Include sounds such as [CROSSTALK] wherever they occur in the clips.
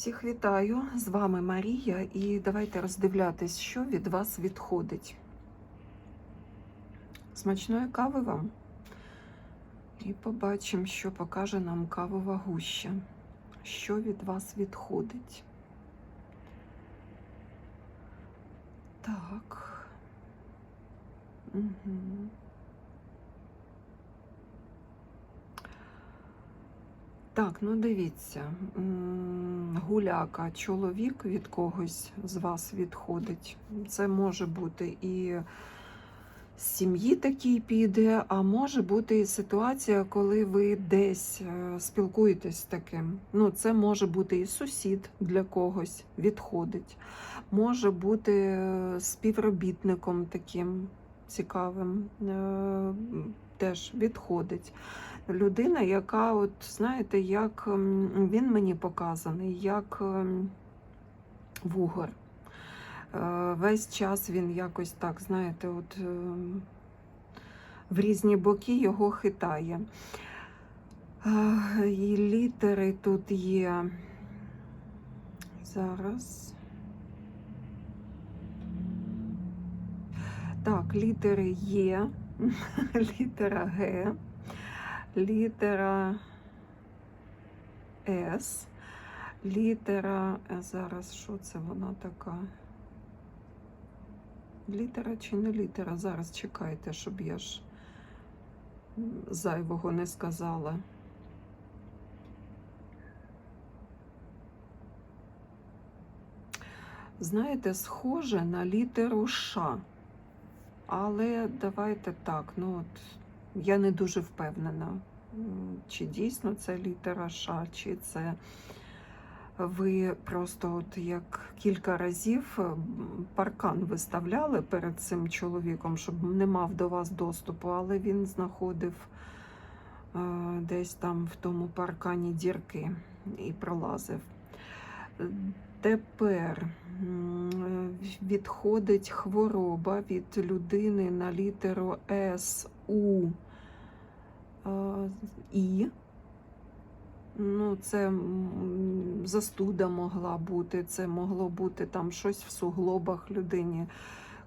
Всіх вітаю! З вами Марія, і давайте роздивлятись, що від вас відходить. Смачної кави вам. І побачимо, що покаже нам кавова гуща. Що від вас відходить. Так. Угу. Так, ну дивіться, гуляка, чоловік від когось з вас відходить. Це може бути і з сім'ї такий піде, а може бути і ситуація, коли ви десь е, спілкуєтесь з таким. Ну, це може бути і сусід для когось відходить, може бути е, співробітником таким цікавим, е, теж відходить людина, яка, от знаєте, як ем, він мені показаний, як ем, вугор. Е, Весь час він якось так, знаєте, от ем, в різні боки його хитає. І літери тут є. Зараз. Так, літери є, [LAUGHS] літера Г літера С, літера, е, зараз що це вона така? Літера чи не літера? Зараз чекайте, щоб я ж зайвого не сказала. Знаєте, схоже на літеру Ш. Але давайте так, ну от я не дуже впевнена, чи дійсно це літера Ш, чи це ви просто от як кілька разів паркан виставляли перед цим чоловіком, щоб не мав до вас доступу, але він знаходив е, десь там в тому паркані дірки і пролазив. Е, Тепер е, відходить хвороба від людини на літеру С, У, І. Ну, це застуда могла бути, це могло бути там щось в суглобах людині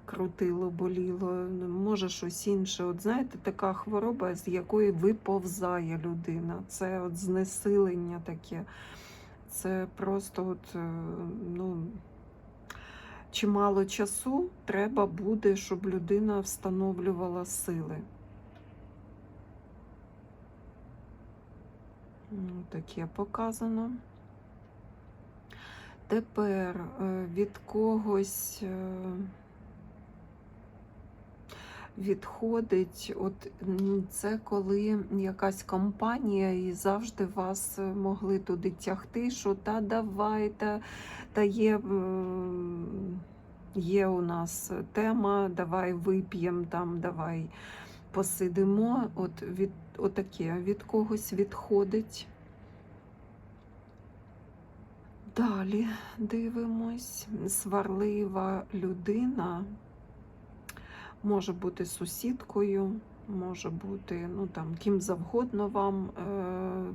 крутило, боліло, може щось інше. От знаєте, така хвороба, з якої виповзає людина. Це от знесилення таке. Це просто от, е, ну, чимало часу треба буде, щоб людина встановлювала сили. Таке показано. Тепер е, від когось е, відходить, от це коли якась компанія і завжди вас е, могли туди тягти, що та давай, та, та є, є у нас тема, давай вип'ємо там, давай посидимо. От від отаке від когось відходить. Далі дивимось, сварлива людина може бути сусідкою, може бути ну, там, ким завгодно вам. Е-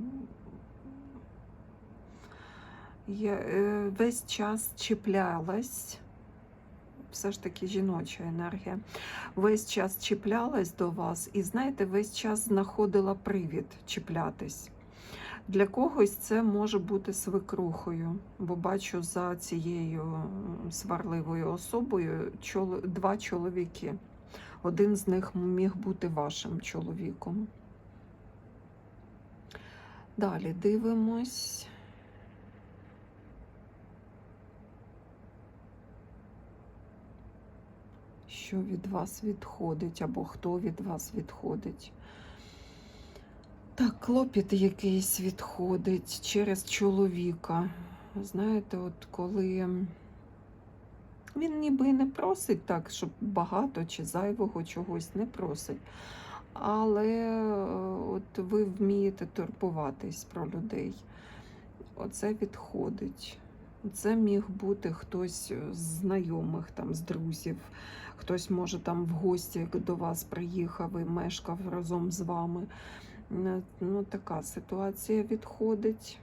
я е- весь час чіплялась, все ж таки жіноча енергія, весь час чіплялась до вас, і знаєте, весь час знаходила привід чіплятись. Для когось це може бути свекрухою, бо бачу за цією сварливою особою два чоловіки. Один з них міг бути вашим чоловіком. Далі дивимось. Що від вас відходить, або хто від вас відходить. Так, клопіт якийсь відходить через чоловіка. Знаєте, от коли він ніби не просить так, щоб багато чи зайвого чогось не просить. Але от ви вмієте турбуватись про людей. Оце відходить. Це міг бути хтось з знайомих, там, з друзів. Хтось, може, там в гості до вас приїхав і мешкав разом з вами. Е, Ну, така ситуація відходить.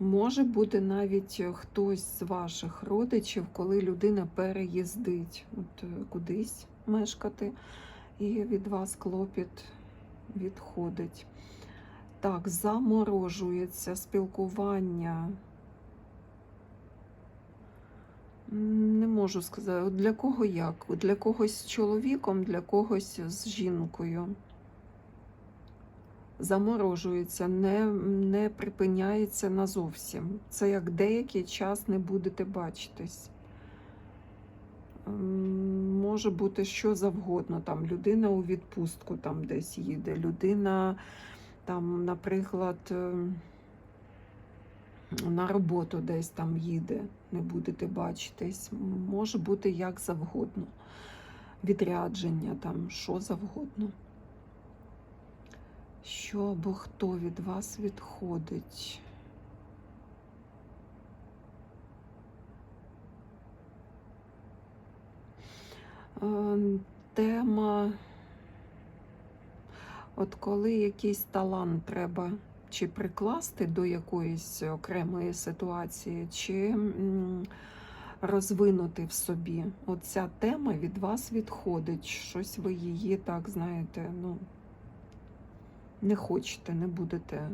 Може бути навіть хтось з ваших родичів, коли людина переїздить от, е, кудись мешкати, і від вас клопіт відходить. Так, заморожується спілкування. Не можу сказати, для кого як? Для когось з чоловіком, для когось з жінкою. Заморожується, не, не припиняється назовсім. Це як деякий час не будете бачитись. Може бути що завгодно. Там людина у відпустку там десь їде, людина там, наприклад, е, на роботу десь там їде, не будете бачитись. Може бути як завгодно. Відрядження, там, що завгодно. Що або хто від вас відходить? Е, Тема, от коли якийсь талант треба чи прикласти до якоїсь окремої ситуації, чи розвинути в собі. Оця тема від вас відходить. Щось ви її так, знаєте, ну, не хочете, не будете е,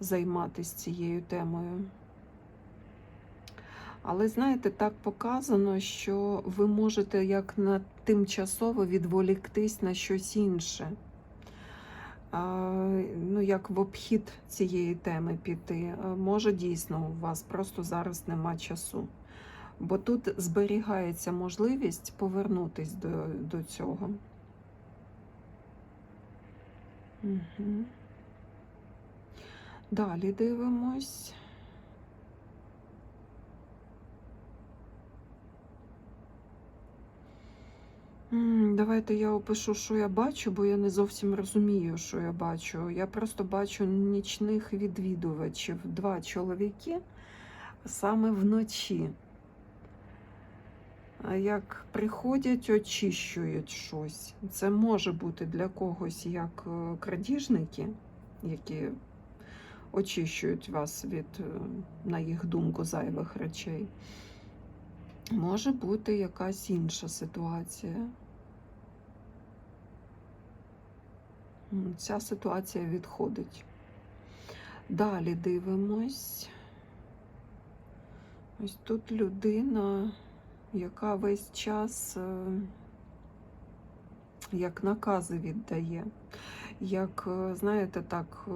займатися цією темою. Але знаєте, так показано, що ви можете як на тимчасово відволіктись на щось інше. Ну, як в обхід цієї теми піти. Може, дійсно, у вас просто зараз нема часу. Бо тут зберігається можливість повернутись до, до цього. Угу. Далі дивимось. Давайте я опишу, що я бачу, бо я не зовсім розумію, що я бачу. Я просто бачу нічних відвідувачів, два чоловіки саме вночі. Як приходять, очищують щось. Це може бути для когось як е, крадіжники, які очищують вас від, е, на їх думку, зайвих речей. Може бути якась інша ситуація. Ця ситуація відходить. Далі дивимось. Ось тут людина, яка весь час е, як накази віддає, як, е, знаєте, так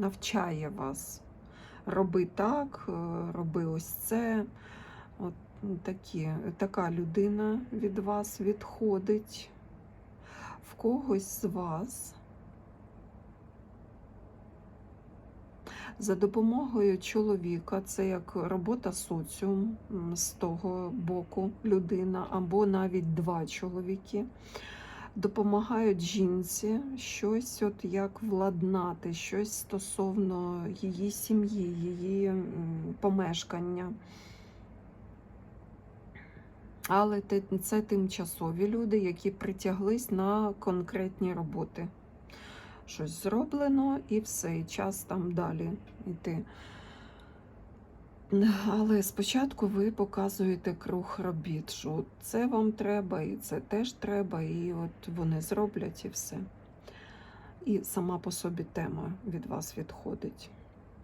навчає вас. Роби так, е, роби ось це. От такі, така людина від вас відходить. В когось з вас за допомогою чоловіка, це як робота соціум з того боку людина, або навіть два чоловіки. Допомагають жінці щось, от як владнати, щось стосовно її сім'ї, її помешкання. Але це тимчасові люди, які притяглись на конкретні роботи. Щось зроблено і все, і час там далі йти. Але спочатку ви показуєте круг робіт, що це вам треба, і це теж треба, і от вони зроблять і все. І сама по собі тема від вас відходить.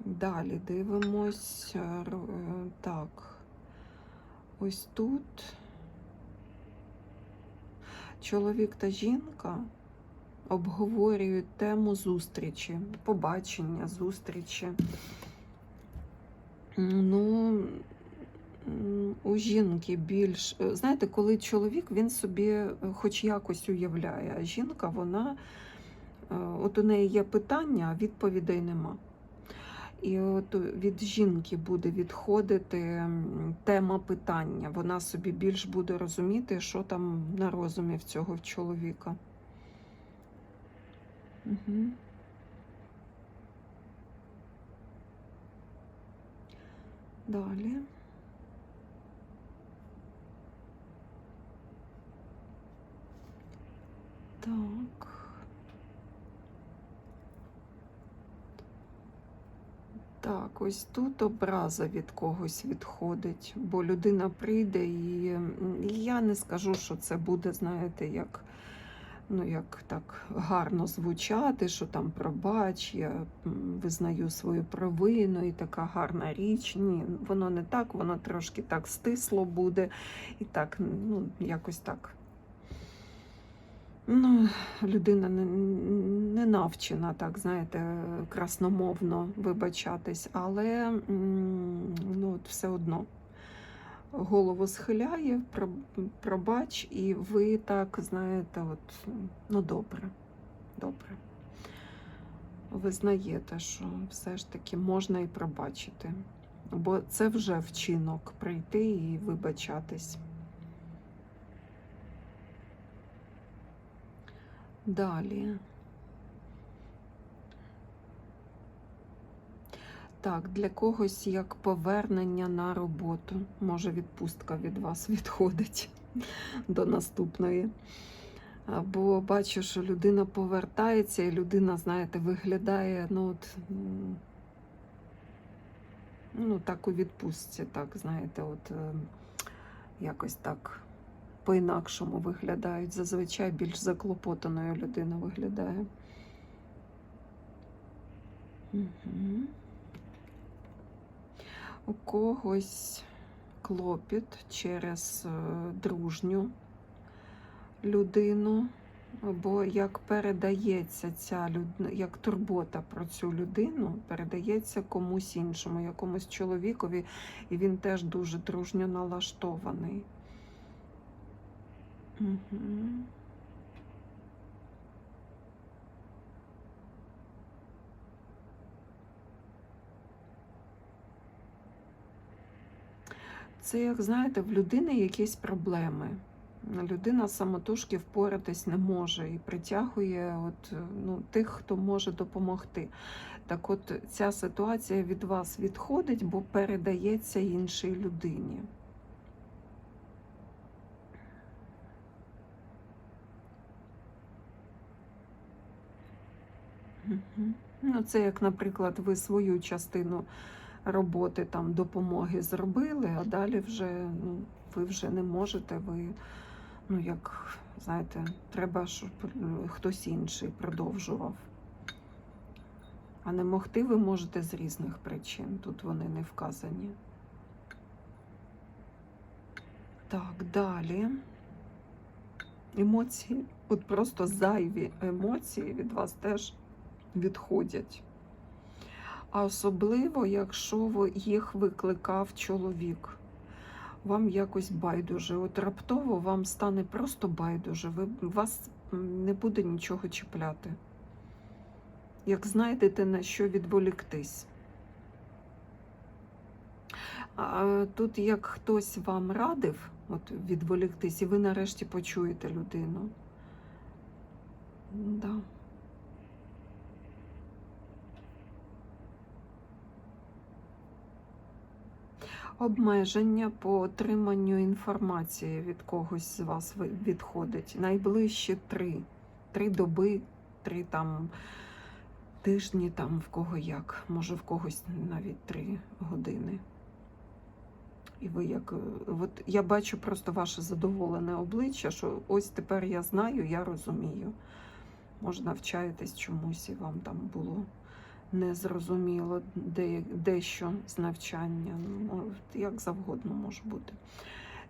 Далі дивимось. е, Так. Ось тут чоловік та жінка обговорюють тему зустрічі, побачення, зустрічі. Ну, у жінки більш. е, Знаєте, коли чоловік він собі е, хоч якось уявляє, а жінка, вона, е, от у неї є питання, а відповідей нема. І от від жінки буде відходити тема питання. Вона собі більш буде розуміти, що там на розумі в цього чоловіка. Угу. Далі. Так. Так, ось тут образа від когось відходить, бо людина прийде і, я не скажу, що це буде, знаєте, як, ну, як так гарно звучати, що там пробач, я визнаю свою провину і така гарна річ. Ні, воно не так, воно трошки так стисло буде і так, ну, якось так. Ну, людина не, не навчена, так, знаєте, красномовно вибачатись, але ну, от все одно голову схиляє, пробач, і ви так, знаєте, от, ну добре, добре. Визнаєте, що все ж таки можна і пробачити. Бо це вже вчинок прийти і вибачатись. Далі. Так, для когось як повернення на роботу. Може, відпустка від вас [LAUGHS] відходить до наступної. Або бачу, що людина повертається, і людина, знаєте, виглядає, ну, от, ну так у відпустці, так, знаєте, от е, якось так по-інакшому виглядають. Зазвичай більш заклопотаною людина виглядає. Угу. У когось клопіт через е, дружню людину, бо як передається ця людина, як турбота про цю людину, передається комусь іншому, якомусь чоловікові, і він теж дуже дружньо налаштований. Це, як знаєте, в людини якісь проблеми. Людина самотужки впоратись не може і притягує от, ну, тих, хто може допомогти. Так от ця ситуація від вас відходить, бо передається іншій людині. Ну, це як, наприклад, ви свою частину роботи там допомоги зробили, а далі вже ну, ви вже не можете. Ви, ну як знаєте, треба, щоб е, хтось інший продовжував. А не могти ви можете з різних причин. Тут вони не вказані. Так, далі. Емоції, от просто зайві емоції від вас теж відходять. А особливо, якщо їх викликав чоловік. Вам якось байдуже. От раптово вам стане просто байдуже. Ви, вас не буде нічого чіпляти. Як знайдете на що відволіктись. А тут як хтось вам радив от відволіктись, і ви нарешті почуєте людину. Да. Обмеження по отриманню інформації від когось з вас відходить. Найближчі три. Три доби, три там тижні, там в кого як. Може в когось навіть три години. І ви як. е, От я бачу просто ваше задоволене обличчя, що ось тепер я знаю, я розумію. Може, навчаєтесь чомусь, і вам там було незрозуміло де, дещо з навчання. Ну, як завгодно може бути.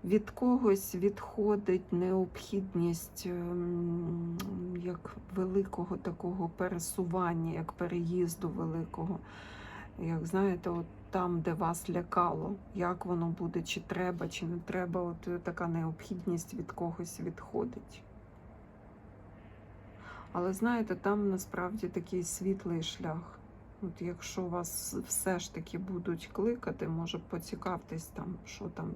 Від когось відходить необхідність ем, як великого такого пересування, як переїзду великого. Як знаєте, от там, де вас лякало, як воно буде, чи треба, чи не треба, от така необхідність від когось відходить. Але знаєте, там насправді такий світлий шлях. От якщо вас все ж таки будуть кликати, може поцікавтесь там, що там,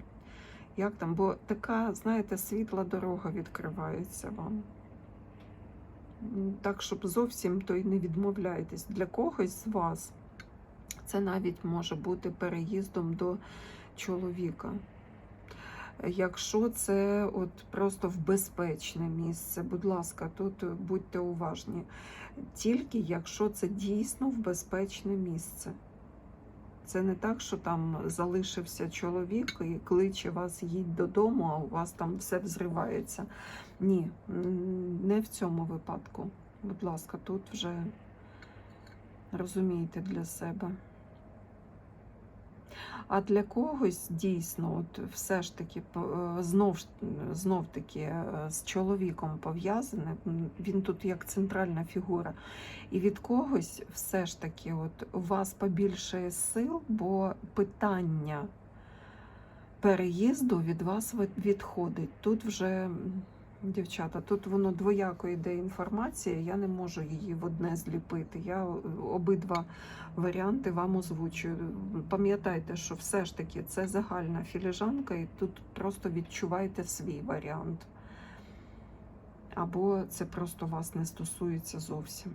як там, бо така, знаєте, світла дорога відкривається вам. Так, щоб зовсім то й не відмовляйтесь. Для когось з вас це навіть може бути переїздом до чоловіка. Якщо це от просто в безпечне місце, будь ласка, тут будьте уважні. Тільки якщо це дійсно в безпечне місце. Це не так, що там залишився чоловік і кличе вас їдь додому, а у вас там все взривається. Ні, не в цьому випадку. Будь ласка, тут вже розумійте для себе. А для когось дійсно, от все ж таки, е, знов, знов таки е, з чоловіком пов'язане, він тут як центральна фігура. І від когось все ж таки, от у вас побільшає сил, бо питання переїзду від вас відходить. Тут вже, дівчата, тут воно двояко йде інформація, я не можу її в одне зліпити. Я е, обидва варіанти вам озвучую. Пам'ятайте, що все ж таки це загальна філіжанка, і тут просто відчувайте свій варіант. Або це просто вас не стосується зовсім.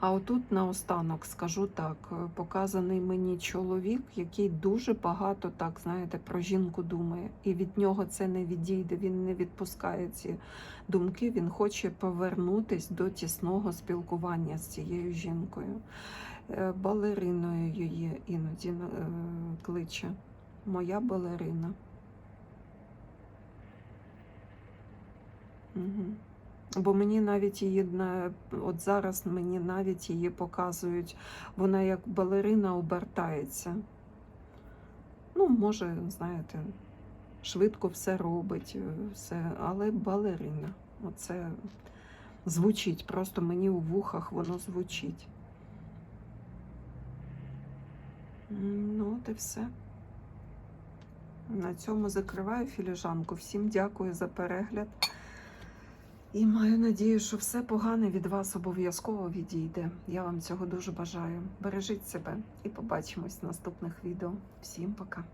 А отут наостанок скажу так: е, показаний мені чоловік, який дуже багато так, знаєте, про жінку думає, і від нього це не відійде. Він не відпускає ці думки. Він хоче повернутись до тісного спілкування з цією жінкою. Е, Балериною її іноді е, кличе. Моя балерина. Угу. Бо мені навіть її от зараз мені навіть її показують, вона як балерина обертається. Ну, може, знаєте, швидко все робить, е, все, але балерина. Оце звучить, просто мені у вухах воно звучить. Ну, от і все. На цьому закриваю філіжанку. Всім дякую за перегляд. І маю надію, що все погане від вас обов'язково відійде. Я вам цього дуже бажаю. Бережіть себе і побачимось в наступних відео. Всім пока!